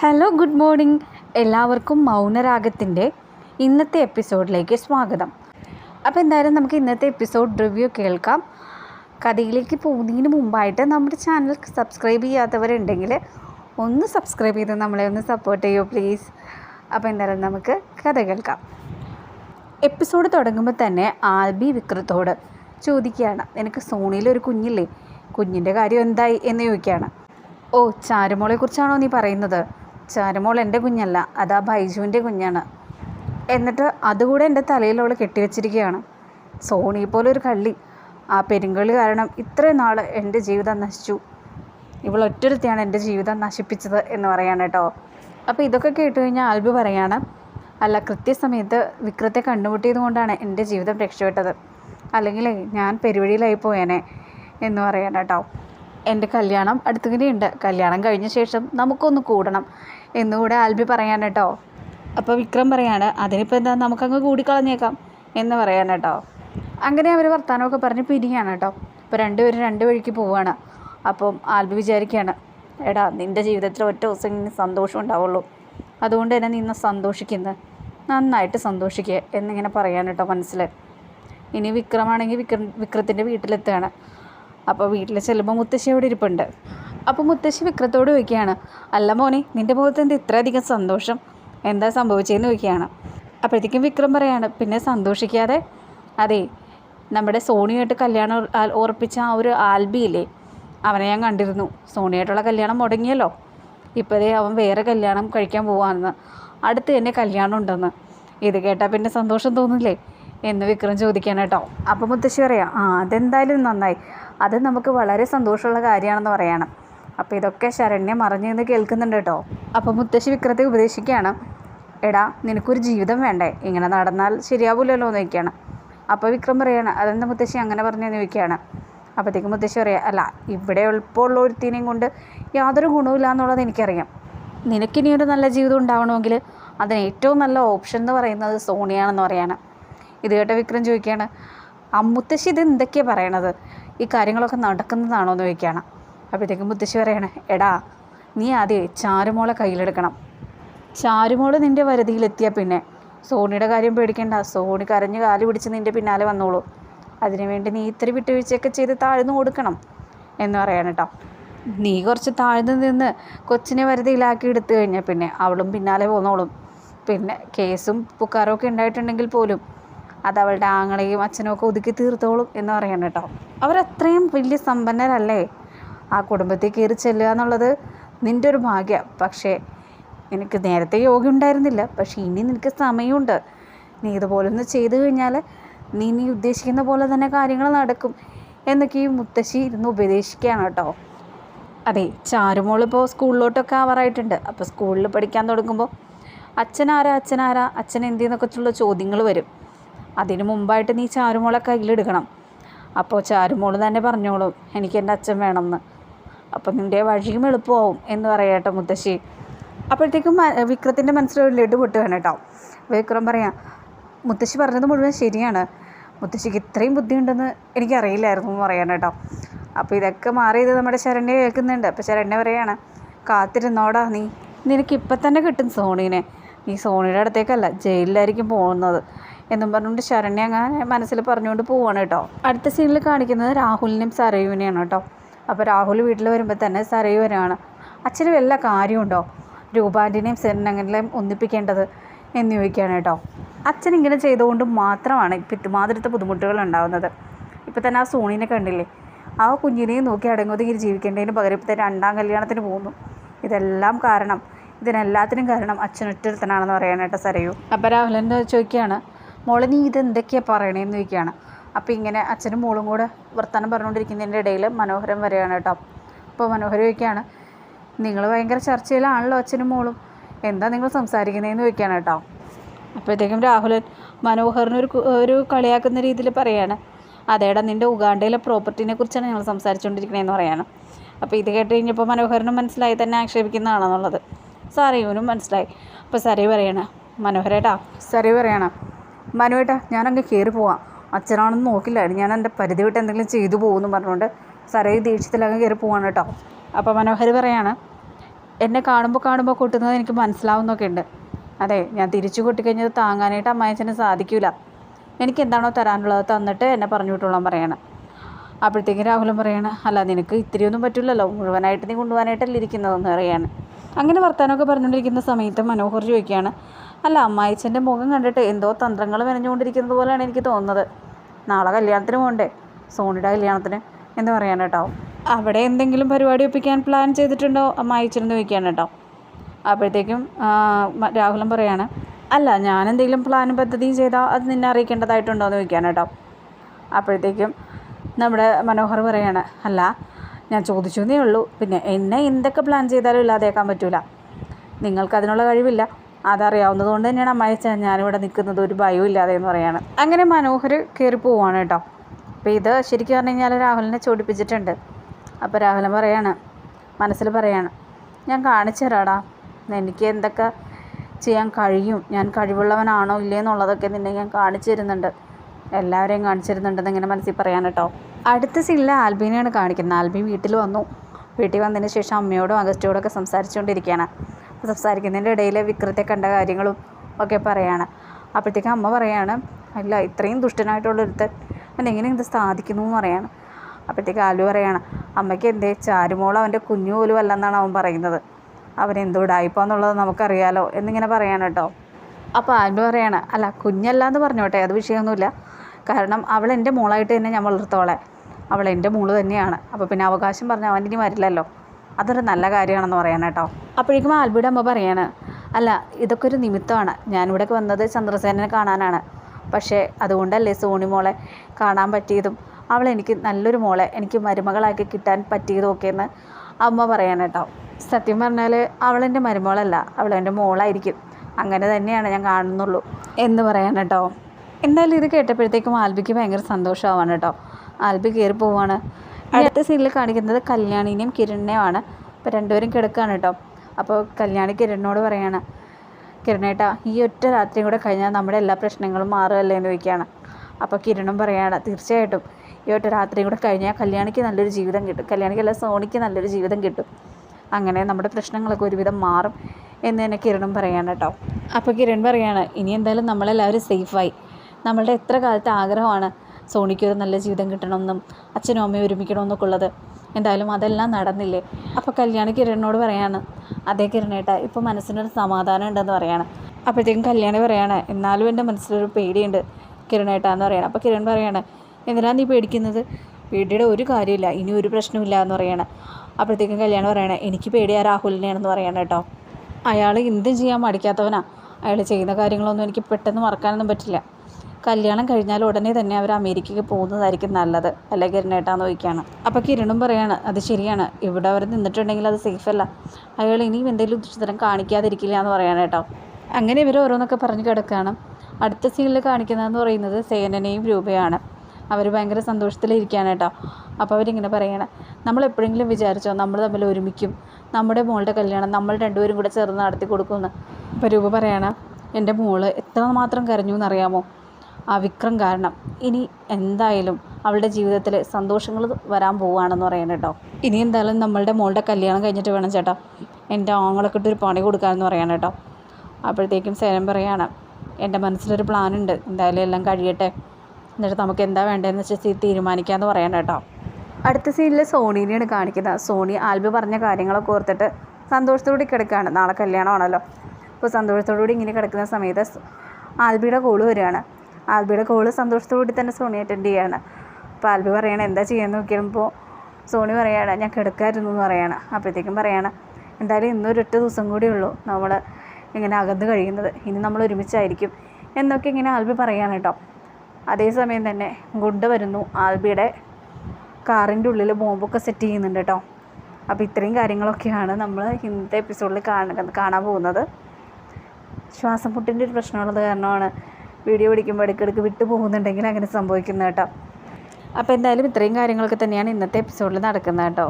Hello good morning എല്ലാവർക്കും മൗനരാഗത്തിന്റെ ഇന്നത്തെ എപ്പിസോഡിലേക്ക് സ്വാഗതം. അപ്പോൾ എന്തായാലും നമുക്ക് ഇന്നത്തെ എപ്പിസോഡ് റിവ്യൂ കേൾക്കാം. കഥയിലേക്ക് പോകുന്നതിന് മുമ്പായിട്ട് നമ്മുടെ ചാനൽ സബ്സ്ക്രൈബ് ചെയ്യാത്തവരുണ്ടെങ്കിൽ ഒന്ന് സബ്സ്ക്രൈബ് ചെയ്ത് നമ്മളെ ഒന്ന് സപ്പോർട്ട് ചെയ്യൂ പ്ലീസ് അപ്പോൾ എന്തായാലും നമുക്ക് കഥ കേൾക്കാം. എപ്പിസോഡ് തുടങ്ങുമ്പോൾ തന്നെ ആൽബി വിക്രത്തോട് ചോദിക്കുകയാണ്. നിനക്ക് സോണിയിലൊരു കുഞ്ഞില്ലേ? കുഞ്ഞിന്റെ കാര്യം എന്തായി? എന്ന് ചോദിക്കുകയാണ്. ഓ ചാരുമോളെക്കുറിച്ചാണോ നീ പറയുന്നത്? ചാരുമോൾ എന്റെ കുഞ്ഞല്ല അതാ ബൈജുവിന്റെ കുഞ്ഞാണ്. എന്നിട്ട് അതുകൂടെ എന്റെ തലയിൽ അവൾ കെട്ടിവെച്ചിരിക്കുകയാണ്. സോണി പോലൊരു കള്ളി. ആ പെരുങ്കളി കാരണം ഇത്രയും നാൾ എന്റെ ജീവിതം നശിച്ചു. ഇവൾ ഒറ്റൊരുത്തിയാണ് എന്റെ ജീവിതം നശിപ്പിച്ചത് എന്ന് പറയാണ് കേട്ടോ. അപ്പോൾ ഇതൊക്കെ കേട്ട് കഴിഞ്ഞാൽ ആൽബി പറയാണ് അല്ല കൃത്യസമയത്ത് വിക്രത്തെ കണ്ടുമുട്ടിയത് കൊണ്ടാണ് എന്റെ ജീവിതം രക്ഷപ്പെട്ടത്. അല്ലെങ്കിൽ ഞാൻ പെരുവഴിയിലായി പോയേനെ എന്ന് പറയാൻ കേട്ടോ. എന്റെ കല്യാണം അടുത്തുകനെയുണ്ട് കല്യാണം കഴിഞ്ഞ ശേഷം നമുക്കൊന്ന് കൂടണം. എന്നുകൂടെ ആൽബി പറയാൻ കേട്ടോ. അപ്പോൾ വിക്രം പറയാണ് അതിനിപ്പോൾ എന്താ നമുക്കങ്ങ് കൂടിക്കളഞ്ഞേക്കാം? എന്ന് പറയാൻ കേട്ടോ. അങ്ങനെ അവർ വർത്തമാനമൊക്കെ പറഞ്ഞ് പിരിയാണ് കേട്ടോ. അപ്പോൾ രണ്ടുപേരും രണ്ട് വഴിക്ക് പോവുകയാണ് അപ്പം ആൽബി വിചാരിക്കുകയാണ് എടാ നിന്റെ ജീവിതത്തിൽ ഒറ്റ ദിവസം ഇനി സന്തോഷം ഉണ്ടാവുള്ളൂ. അതുകൊണ്ട് തന്നെ നീ ഇന്ന് സന്തോഷിക്കുന്നത് നന്നായിട്ട് സന്തോഷിക്കുക എന്നിങ്ങനെ പറയാൻ കേട്ടോ മനസ്സിൽ ഇനി വിക്രമാണെങ്കിൽ വിക്രം വിക്രത്തിന്റെ വീട്ടിലെത്തുകയാണ്. അപ്പോൾ വീട്ടിൽ ചെല്ലുമ്പോൾ മുത്തശ്ശി അവിടെ ഇരിപ്പുണ്ട്. അപ്പോൾ മുത്തശ്ശി വിക്രത്തോട് ചോദിക്കുകയാണ് അല്ല മോനെ നിന്റെ മുഖത്ത് എന്ത് ഇത്രയധികം സന്തോഷം? എന്താ സംഭവിച്ചതെന്ന് ചോദിക്കുകയാണ്. അപ്പോഴത്തേക്കും വിക്രം പറയാണ് പിന്നെ സന്തോഷിക്കാതെ അതെ നമ്മുടെ സോണിയായിട്ട് കല്യാണം ഉറപ്പിച്ച ആ ഒരു ആൽബിയില്ലേ അവനെ ഞാൻ കണ്ടിരുന്നു. സോണിയായിട്ടുള്ള കല്യാണം മുടങ്ങിയല്ലോ. ഇപ്പോഴേ അവൻ വേറെ കല്യാണം കഴിക്കാൻ പോവാന്ന്. അടുത്ത് തന്നെ കല്യാണം ഉണ്ടെന്ന്. ഇത് കേട്ടാൽ പിന്നെ സന്തോഷം തോന്നില്ലേ? എന്ന് വിക്രം ചോദിക്കാൻ കേട്ടോ. അപ്പം മുത്തശ്ശി പറയാം ആ അതെന്തായാലും നന്നായി. അത് നമുക്ക് വളരെ സന്തോഷമുള്ള കാര്യമാണെന്ന് പറയണം. അപ്പോൾ ഇതൊക്കെ ശരണ്യ മറിഞ്ഞു നിന്ന് കേൾക്കുന്നുണ്ട് കേട്ടോ. അപ്പോൾ മുത്തശ്ശി വിക്രത്തെ ഉപദേശിക്കുകയാണ്. എടാ നിനക്കൊരു ജീവിതം വേണ്ടേ? ഇങ്ങനെ നടന്നാൽ ശരിയാവില്ലല്ലോ എന്ന് ചോദിക്കുകയാണ്. അപ്പോൾ വിക്രം പറയാണ് അതെന്താ മുത്തശ്ശി അങ്ങനെ പറഞ്ഞെന്ന് ചോദിക്കുകയാണ്. അപ്പോഴത്തേക്കും മുത്തശ്ശി പറയാം അല്ല ഇവിടെ എളുപ്പമുള്ള ഒരുത്തിനെയും കൊണ്ട് യാതൊരു ഗുണവുമില്ല എന്നുള്ളത് എനിക്കറിയാം. നിനക്കിനി ഒരു നല്ല ജീവിതം ഉണ്ടാവണമെങ്കിൽ അതിന് ഏറ്റവും നല്ല ഓപ്ഷൻ എന്ന് പറയുന്നത് സോണിയാണെന്ന് പറയാണ്. ഇത് കേട്ട വിക്രം ചോദിക്കുകയാണ് ആ മുത്തശ്ശി ഇത് എന്തൊക്കെയാണ് പറയണത്? ഈ കാര്യങ്ങളൊക്കെ നടക്കുന്നതാണോ? എന്ന് ചോദിക്കുകയാണ്. അപ്പോഴത്തേക്കും മുത്തശ്ശി പറയണേ എടാ നീ ആദ്യം ചാരുമോളെ കയ്യിലെടുക്കണം. ചാരുമോൾ നിന്റെ വരുതിയിലെത്തിയാൽ പിന്നെ. സോണിയുടെ കാര്യം പേടിക്കണ്ട. സോണി കരഞ്ഞ് കാൽ പിടിച്ച് നിന്റെ പിന്നാലെ വന്നോളൂ. അതിനുവേണ്ടി നീ ഇത്തിരി വിട്ടുവീഴ്ചയൊക്കെ ചെയ്ത് താഴ്ന്നു കൊടുക്കണം. എന്ന് പറയാൻ കേട്ടോ നീ കുറച്ച് താഴ്ന്നു നിന്ന് കൊച്ചിനെ വരുതിയിലാക്കി എടുത്തു കഴിഞ്ഞാൽ പിന്നെ അവളും പിന്നാലെ പോന്നോളും. പിന്നെ കേസും പുക്കാറും ഒക്കെ ഉണ്ടായിട്ടുണ്ടെങ്കിൽ പോലും അത് അവളുടെ ആങ്ങളെയും അച്ഛനും ഒക്കെ ഒതുക്കി തീർത്തോളും എന്ന് പറയാൻ കേട്ടോ അവരത്രയും വലിയ സമ്പന്നരല്ലേ? ആ കുടുംബത്തിൽ കയറി ചെല്ലുക എന്നുള്ളത് നിന്റെ ഒരു ഭാഗ്യം. പക്ഷേ എനിക്ക് നേരത്തെ യോഗ ഉണ്ടായിരുന്നില്ല. പക്ഷേ ഇനി നിനക്ക് സമയമുണ്ട്. നീ ഇതുപോലെ ഒന്ന് ചെയ്തു കഴിഞ്ഞാൽ നീ നീ ഉദ്ദേശിക്കുന്ന പോലെ തന്നെ കാര്യങ്ങൾ നടക്കും എന്നൊക്കെ ഈ മുത്തശ്ശി ഇരുന്ന് ഉപദേശിക്കുകയാണ് കേട്ടോ. അതെ ചാരുമോൾ ഇപ്പോൾ സ്കൂളിലോട്ടൊക്കെ ആവാറായിട്ടുണ്ട്. അപ്പോൾ സ്കൂളിൽ പഠിക്കാൻ തുടങ്ങുമ്പോൾ അച്ഛനാരാ അച്ഛനാരാ അച്ഛൻ എന്തെന്നൊക്കെയുള്ള ചോദ്യങ്ങൾ വരും. അതിനു മുമ്പായിട്ട് നീ ചാരുമോളെ കയ്യിലെടുക്കണം അപ്പോൾ ചാരുമോൾ തന്നെ പറഞ്ഞോളും എനിക്ക് എന്റെ അച്ഛൻ വേണമെന്ന്. അപ്പോൾ നിന്റെ വഴിയും എളുപ്പമാവും എന്ന് പറയട്ടെ മുത്തശ്ശി. അപ്പോഴത്തേക്കും വിക്രത്തിന്റെ മനസ്സിലൊരു ലഡു പൊട്ടുകയാണ് കേട്ടോ. വിക്രം പറയാം മുത്തശ്ശി പറഞ്ഞത് മുഴുവൻ ശരിയാണ്. മുത്തശ്ശിക്ക് ഇത്രയും ബുദ്ധിയുണ്ടെന്ന് എനിക്കറിയില്ലായിരുന്നു എന്ന് പറയാൻ കേട്ടോ. അപ്പോൾ ഇതൊക്കെ മാറിയത് നമ്മുടെ ശരണ്യ കേൾക്കുന്നുണ്ട്. അപ്പോൾ ശരണ്യ പറയാണ് കാത്തിരുന്നോടാ നീ. നിനക്ക് ഇപ്പം തന്നെ കിട്ടും സോണീനെ. നീ സോണിയുടെ അടുത്തേക്കല്ല ജയിലിലായിരിക്കും പോകുന്നത്. എന്നും പറഞ്ഞുകൊണ്ട് ശരണ്യ അങ്ങനെ മനസ്സിൽ പറഞ്ഞുകൊണ്ട് പോവാണ് കേട്ടോ. അടുത്ത സീനിൽ കാണിക്കുന്നത് രാഹുലിനെയും സരയുവിനെയാണ് കേട്ടോ. അപ്പോൾ രാഹുൽ വീട്ടിൽ വരുമ്പോൾ തന്നെ സരയു വരികയാണ്. അച്ഛന് വല്ല കാര്യമുണ്ടോ? രൂപാന്റെയും സെറിനങ്ങനെയും ഒന്നിപ്പിക്കേണ്ടത് എന്ന് ചോദിക്കുകയാണ് കേട്ടോ. അച്ഛൻ ഇങ്ങനെ ചെയ്തുകൊണ്ട് മാത്രമാണ് ഇപ്പം ഇതുമാതിരത്തെ ബുദ്ധിമുട്ടുകൾ ഉണ്ടാകുന്നത് ഇപ്പം തന്നെ ആ സോണിനെ കണ്ടില്ലേ? ആ കുഞ്ഞിനെയും നോക്കി അടങ്ങുന്നതിൽ ജീവിക്കേണ്ടതിന് പകരം ഇപ്പം തന്നെ രണ്ടാം കല്യാണത്തിന് പോകുന്നു. ഇതെല്ലാം കാരണം ഇതിനെല്ലാത്തിനും കാരണം അച്ഛൻ ഒറ്റരുത്തനാണെന്ന് പറയാനായിട്ട് സരയു. അപ്പോൾ രാഹുലന്റെ ചോദിക്കുകയാണ്? മോളെ നീ ഇതെന്തൊക്കെയാണ് പറയണേന്ന് ചോദിക്കുകയാണ്. അപ്പോൾ ഇങ്ങനെ അച്ഛനും മോളും കൂടെ വർത്തമാനം പറഞ്ഞുകൊണ്ടിരിക്കുന്നതിന്റെ ഇടയിൽ മനോഹരം വരെയാണ് കേട്ടോ. അപ്പോൾ മനോഹരം ചോദിക്കുകയാണ് നിങ്ങൾ ഭയങ്കര ചർച്ചയിലാണല്ലോ അച്ഛനും മോളും? എന്താ നിങ്ങൾ സംസാരിക്കുന്നതെന്ന് ചോദിക്കുകയാണ് കേട്ടോ. അപ്പോഴത്തേക്കും രാഹുലൻ മനോഹറിനൊരു ഒരു കളിയാക്കുന്ന രീതിയിൽ പറയാണ് അതേടാ നിന്റെ ഉഗാണ്ടയിലെ പ്രോപ്പർട്ടിനെ കുറിച്ചാണ് ഞങ്ങൾ സംസാരിച്ചുകൊണ്ടിരിക്കണേന്ന് പറയാണ്. അപ്പോൾ ഇത് കേട്ട് കഴിഞ്ഞപ്പോൾ മനോഹറിനും മനസ്സിലായി തന്നെ ആക്ഷേപിക്കുന്നതാണെന്നുള്ളത് സരയുവിനും മനസ്സിലായി. അപ്പോൾ സറി പറയണേ മനോഹരേട്ടാ. സറി പറയാണ് മനുവേട്ടാ ഞാനങ്ങ് കയറി പോവാം. അച്ഛനാണെന്ന് നോക്കില്ലായിരുന്നു. ഞാൻ എന്റെ പരിധി വിട്ട് എന്തെങ്കിലും ചെയ്തു പോകുമെന്ന് പറഞ്ഞുകൊണ്ട് സരയു ദേഷ്യത്തിലങ്ങ് കയറി പോവാണ് കേട്ടോ. അപ്പോൾ മനോഹർ പറയാണ് എന്നെ കാണുമ്പോൾ കാണുമ്പോൾ കൊട്ടുന്നത് എനിക്ക് മനസ്സിലാവുന്നൊക്കെ ഉണ്ട്. അതെ ഞാൻ തിരിച്ചു കൊട്ടിക്കഴിഞ്ഞത് താങ്ങാനായിട്ട് അമ്മായച്ചന് സാധിക്കില്ല എനിക്ക് എന്താണോ തരാനുള്ളത് തന്നിട്ട് എന്നെ പറഞ്ഞു വിട്ടോളാൻ പറയാണ്. അപ്പോഴത്തേക്കും രാഹുലും പറയാണ് അല്ല നിനക്ക് ഇത്തിരിയൊന്നും പറ്റില്ലല്ലോ മുഴുവനായിട്ട് നീ കൊണ്ടുപോകാനായിട്ടല്ല ഇരിക്കുന്നതെന്ന് പറയാണ്. അങ്ങനെ വർത്താനമൊക്കെ പറഞ്ഞുകൊണ്ടിരിക്കുന്ന സമയത്ത് മനോഹർ ചോദിക്കുകയാണ് അല്ല അമ്മായിച്ചന്റെ മുഖം കണ്ടിട്ട് എന്തോ തന്ത്രങ്ങൾ മെനഞ്ഞുകൊണ്ടിരിക്കുന്നത് പോലെയാണ് എനിക്ക് തോന്നുന്നത്. നാളെ കല്യാണത്തിന് പോകണ്ടേ സോണിയുടെ കല്യാണത്തിന്. എന്ന് പറയാൻ കേട്ടോ അവിടെ എന്തെങ്കിലും പരിപാടി ഒപ്പിക്കാൻ പ്ലാൻ ചെയ്തിട്ടുണ്ടോ? അമ്മായിച്ചനെന്ന് ചോദിക്കാൻ കേട്ടോ അപ്പോഴത്തേക്കും രാഹുലും പറയാണ് അല്ല ഞാൻ എന്തെങ്കിലും പ്ലാനും പദ്ധതിയും ചെയ്താൽ അത് നിന്നെ അറിയിക്കേണ്ടതായിട്ടുണ്ടോ എന്ന് ചോദിക്കാൻ കേട്ടോ അപ്പോഴത്തേക്കും നമ്മുടെ മനോഹർ പറയാണ് അല്ല ഞാൻ ചോദിച്ചു എന്നേ ഉള്ളൂ. പിന്നെ എന്നെ എന്തൊക്കെ പ്ലാൻ ചെയ്താലും ഇല്ലാതെയാക്കാൻ പറ്റൂല. നിങ്ങൾക്ക് അതിനുള്ള കഴിവില്ല. അതറിയാവുന്നത് കൊണ്ട് തന്നെയാണ് അമ്മായിച്ച ഞാനിവിടെ നിൽക്കുന്നത് ഒരു ഭയവും ഇല്ലാതെ എന്ന് പറയാണ്. അങ്ങനെ മനോഹർ കയറി പോവാണ് കേട്ടോ. അപ്പോൾ ഇത് ശരിക്കും പറഞ്ഞു കഴിഞ്ഞാൽ രാഹുലിനെ ചോടിപ്പിച്ചിട്ടുണ്ട്. അപ്പോൾ രാഹുലൻ പറയാണ് മനസ്സിൽ പറയാണ് ഞാൻ കാണിച്ചു തരാടാ. എനിക്ക് എന്തൊക്കെ ചെയ്യാൻ കഴിയും? ഞാൻ കഴിവുള്ളവനാണോ ഇല്ലേ എന്നുള്ളതൊക്കെ നിന്നെ ഞാൻ കാണിച്ചു തരുന്നുണ്ട്. എല്ലാവരെയും കാണിച്ചു തരുന്നുണ്ടെന്ന് ഇങ്ങനെ മനസ്സിൽ പറയാൻ കേട്ടോ. അടുത്ത സീനിൽ ആൽബീനെയാണ് കാണിക്കുന്നത്. ആൽബി വീട്ടിൽ വന്നു. വീട്ടിൽ വന്നതിന് ശേഷം അമ്മയോടും അഗസ്റ്റോടും ഒക്കെ സംസാരിച്ചുകൊണ്ടിരിക്കുകയാണ്. സംസാരിക്കുന്നതിന്റെ ഇടയിൽ വിക്രത്തെ കണ്ട കാര്യങ്ങളും ഒക്കെ പറയാണ്. അപ്പോഴത്തേക്കും അമ്മ പറയാണ് അല്ല ഇത്രയും ദുഷ്ടനായിട്ടുള്ളൊരുത്തൻ എങ്ങനെ ഇത് സാധിക്കുന്നു? എന്ന് പറയാണ്. അപ്പോഴത്തേക്ക് ആലു പറയാണ് അമ്മയ്ക്ക് എന്തേ ചാരുമോൾ അവന്റെ കുഞ്ഞു പോലും അല്ലെന്നാണ് അവൻ പറയുന്നത്. അവൻ എന്തോ ഡായിപ്പോന്നുള്ളത് നമുക്കറിയാലോ എന്നിങ്ങനെ പറയാണ് കേട്ടോ. അപ്പോൾ ആലു പറയാണ് അല്ല കുഞ്ഞല്ല എന്ന് പറഞ്ഞോട്ടെ അത് വിഷയമൊന്നുമില്ല. കാരണം അവൾ എന്റെ മോളായിട്ട് തന്നെ ഞാൻ വളർത്തോളെ അവൾ എന്റെ മോൾ തന്നെയാണ്. അപ്പോൾ പിന്നെ അവകാശം പറഞ്ഞാൽ അവൻ ഇനി വരില്ലല്ലോ. അതൊരു നല്ല കാര്യമാണെന്ന് പറയാൻ കേട്ടോ. അപ്പോഴേക്കും ആൽബിയുടെ അമ്മ പറയാണ് അല്ല ഇതൊക്കെ ഒരു നിമിത്തമാണ്. ഞാനിവിടെ വന്നത് ചന്ദ്രസേനനെ കാണാനാണ്. പക്ഷേ അതുകൊണ്ടല്ലേ സോണി മോളെ കാണാൻ പറ്റിയതും? അവൾ എനിക്ക് നല്ലൊരു മോളെ എനിക്ക് മരുമകളാക്കി കിട്ടാൻ പറ്റിയതും ഒക്കെ എന്ന് അമ്മ പറയാൻ കേട്ടോ. സത്യം പറഞ്ഞാൽ അവൾ എന്റെ മരുമകളല്ല അവൾ എന്റെ മോളായിരിക്കും. അങ്ങനെ തന്നെയാണ് ഞാൻ കാണുന്നുള്ളൂ എന്ന് പറയാൻ കേട്ടോ. എന്തായാലും ഇത് കേട്ടപ്പോഴത്തേക്കും ആൽബിക്ക് ഭയങ്കര സന്തോഷമാവാണ് കേട്ടോ. ആൽബി കയറി പോവാണ് അടുത്ത സീനിൽ കാണിക്കുന്നത് കല്യാണിനെയും കിരണിനെയുമാണ്. അപ്പോൾ രണ്ടുപേരും കിടക്കുകയാണ് കേട്ടോ അപ്പോൾ കല്യാണി കിരണിനോട് പറയാണ് കിരണേട്ടാ ഈ ഒറ്റ രാത്രിയും കൂടെ കഴിഞ്ഞാൽ നമ്മുടെ എല്ലാ പ്രശ്നങ്ങളും മാറുമല്ലേ എന്ന് ചോദിക്കുകയാണ് അപ്പോൾ കിരണും പറയാണ് തീർച്ചയായിട്ടും. ഈ ഒറ്റ രാത്രിയും കൂടെ കഴിഞ്ഞാൽ കല്യാണിക്ക് നല്ലൊരു ജീവിതം കിട്ടും. കല്യാണിക്ക് അല്ല സോണിക്ക് നല്ലൊരു ജീവിതം കിട്ടും. അങ്ങനെ നമ്മുടെ പ്രശ്നങ്ങളൊക്കെ ഒരുവിധം മാറും. എന്ന് തന്നെ കിരണും പറയാണ് കേട്ടോ അപ്പോൾ കിരൺ പറയാണ് ഇനി എന്തായാലും നമ്മളെല്ലാവരും സേഫായി നമ്മളുടെ എത്ര കാലത്തെ ആഗ്രഹമാണ് സോണിക്ക് ഒരു നല്ല ജീവിതം കിട്ടണമെന്നും അച്ഛനും അമ്മയും ഒരുമിക്കണമെന്നൊക്കെ ഉള്ളത്. എന്തായാലും അതെല്ലാം നടന്നില്ലേ? അപ്പോൾ കല്യാണി കിരണിനോട് പറയാണ് അതേ കിരണേട്ട ഇപ്പോൾ മനസ്സിനൊരു സമാധാനം ഉണ്ടെന്ന് പറയാണ്. അപ്പോഴത്തേക്കും കല്യാണി പറയാണ് എന്നാലും എന്റെ മനസ്സിലൊരു പേടിയുണ്ട് കിരണേട്ട എന്ന് പറയണം. അപ്പോൾ കിരൺ പറയാണ് എന്തിനാണ് നീ പേടിക്കുന്നത്? പേടിയുടെ ഒരു കാര്യമില്ല ഇനി ഒരു പ്രശ്നമില്ല എന്ന് പറയുകയാണ് അപ്പോഴത്തേക്കും കല്യാണം പറയണേ എനിക്ക് പേടിയാ രാഹുലിനെയാണെന്ന് പറയണം കേട്ടോ. അയാൾ എന്തും ചെയ്യാൻ മടിക്കാത്തവനാണ് അയാൾ ചെയ്യുന്ന കാര്യങ്ങളൊന്നും എനിക്ക് പെട്ടെന്ന് മറക്കാനൊന്നും പറ്റില്ല. കല്യാണം കഴിഞ്ഞാൽ ഉടനെ തന്നെ അവർ അമേരിക്കയ്ക്ക് പോകുന്നതായിരിക്കും നല്ലത്. അല്ലെ കിരണേട്ടാന്ന് ചോദിക്കുകയാണ്. അപ്പോൾ കിരണും പറയാണ് അത് ശരിയാണ്. ഇവിടെ അവർ നിന്നിട്ടുണ്ടെങ്കിൽ അത് സേഫല്ല. അയാൾ ഇനിയും എന്തെങ്കിലും ദുഷ്ടതരം കാണിക്കാതിരിക്കില്ല എന്ന് പറയാണ് കേട്ടോ. അങ്ങനെ ഇവർ ഓരോന്നൊക്കെ പറഞ്ഞു കിടക്കുകയാണ്. അടുത്ത സീനിൽ കാണിക്കുന്നതെന്ന് പറയുന്നത് സേനനെയും രൂപയാണ്. അവർ ഭയങ്കര സന്തോഷത്തിലിരിക്കുകയാണ് കേട്ടോ. അപ്പോൾ അവരിങ്ങനെ പറയാണ് നമ്മൾ എപ്പോഴെങ്കിലും വിചാരിച്ചോ നമ്മൾ തമ്മിൽ ഒരുമിക്കും? നമ്മുടെ മോളുടെ കല്യാണം നമ്മൾ രണ്ടുപേരും കൂടെ ചേർന്ന് നടത്തി കൊടുക്കുമെന്ന് അപ്പോൾ രൂപ പറയണം എന്റെ മോൾ എത്ര മാത്രം കരഞ്ഞു എന്നറിയാമോ? ആ വിക്രം കാരണം ഇനി എന്തായാലും അവളുടെ ജീവിതത്തിൽ സന്തോഷങ്ങൾ വരാൻ പോവുകയാണെന്ന് പറയുന്നത് കേട്ടോ. ഇനി എന്തായാലും നമ്മളുടെ മോളുടെ കല്യാണം കഴിഞ്ഞിട്ട് വേണം ചേട്ടാ. എന്റെ ആങ്ങളൊക്കെ ഇട്ടൊരു പണി കൊടുക്കാമെന്ന് പറയണം കേട്ടോ. അപ്പോഴത്തേക്കും സേനം പറയാണ് എന്റെ മനസ്സിലൊരു പ്ലാൻ ഉണ്ട് എന്തായാലും എല്ലാം കഴിയട്ടെ. എന്നിട്ട് നമുക്ക് എന്താ വേണ്ടതെന്ന് വെച്ചാൽ തീരുമാനിക്കാമെന്ന് പറയണം കേട്ടോ. അടുത്ത സീനിൽ സോണീനെയാണ് കാണിക്കുന്നത്. സോണി ആൽബി പറഞ്ഞ കാര്യങ്ങളൊക്കെ ഓർത്തിട്ട് സന്തോഷത്തോടെ കിടക്കുകയാണ്. നാളെ കല്യാണമാണല്ലോ. അപ്പോൾ സന്തോഷത്തോടുകൂടി ഇങ്ങനെ കിടക്കുന്ന സമയത്ത് ആൽബിയുടെ കോൾ വരികയാണ്. ആൽബിയുടെ കോൾ സന്തോഷത്തോടുകൂടി തന്നെ സോണി അറ്റൻഡ് ചെയ്യാണ്. അപ്പോൾ ആൽബി പറയണ എന്താ ചെയ്യാന്ന് നോക്കിയപ്പോൾ സോണി പറയാണ് ഞാൻ കിടക്കായിരുന്നു എന്ന് പറയാണ്. അപ്പോഴത്തേക്കും പറയാണ് എന്തായാലും ഇന്നൊരൊറ്റ ദിവസം കൂടി ഉള്ളൂ നമ്മൾ ഇങ്ങനെ അകന്ന് കഴിയുന്നത്. ഇനി നമ്മൾ ഒരുമിച്ചായിരിക്കും എന്നൊക്കെ ഇങ്ങനെ ആൽബി പറയാണ് കേട്ടോ. അതേസമയം തന്നെ ഗുണ്ട വരുന്നു. ആൽബിയുടെ കാറിന്റെ ഉള്ളിൽ ബോംബൊക്കെ സെറ്റ് ചെയ്യുന്നുണ്ട് കേട്ടോ. അപ്പോൾ ഇത്രയും കാര്യങ്ങളൊക്കെയാണ് നമ്മൾ ഇന്നത്തെ എപ്പിസോഡിൽ കാണാൻ കാണാൻ പോകുന്നത്. ശ്വാസം മുട്ടിന്റെ ഒരു പ്രശ്നമുള്ളത് കാരണമാണ് വീഡിയോ പിടിക്കുമ്പോൾ ഇടയ്ക്കിടയ്ക്ക് വിട്ടു പോകുന്നുണ്ടെങ്കിൽ അങ്ങനെ സംഭവിക്കുന്നത് കേട്ടോ. അപ്പോൾ എന്തായാലും ഇത്രയും കാര്യങ്ങളൊക്കെ തന്നെയാണ് ഇന്നത്തെ എപ്പിസോഡിൽ നടക്കുന്നത് കേട്ടോ.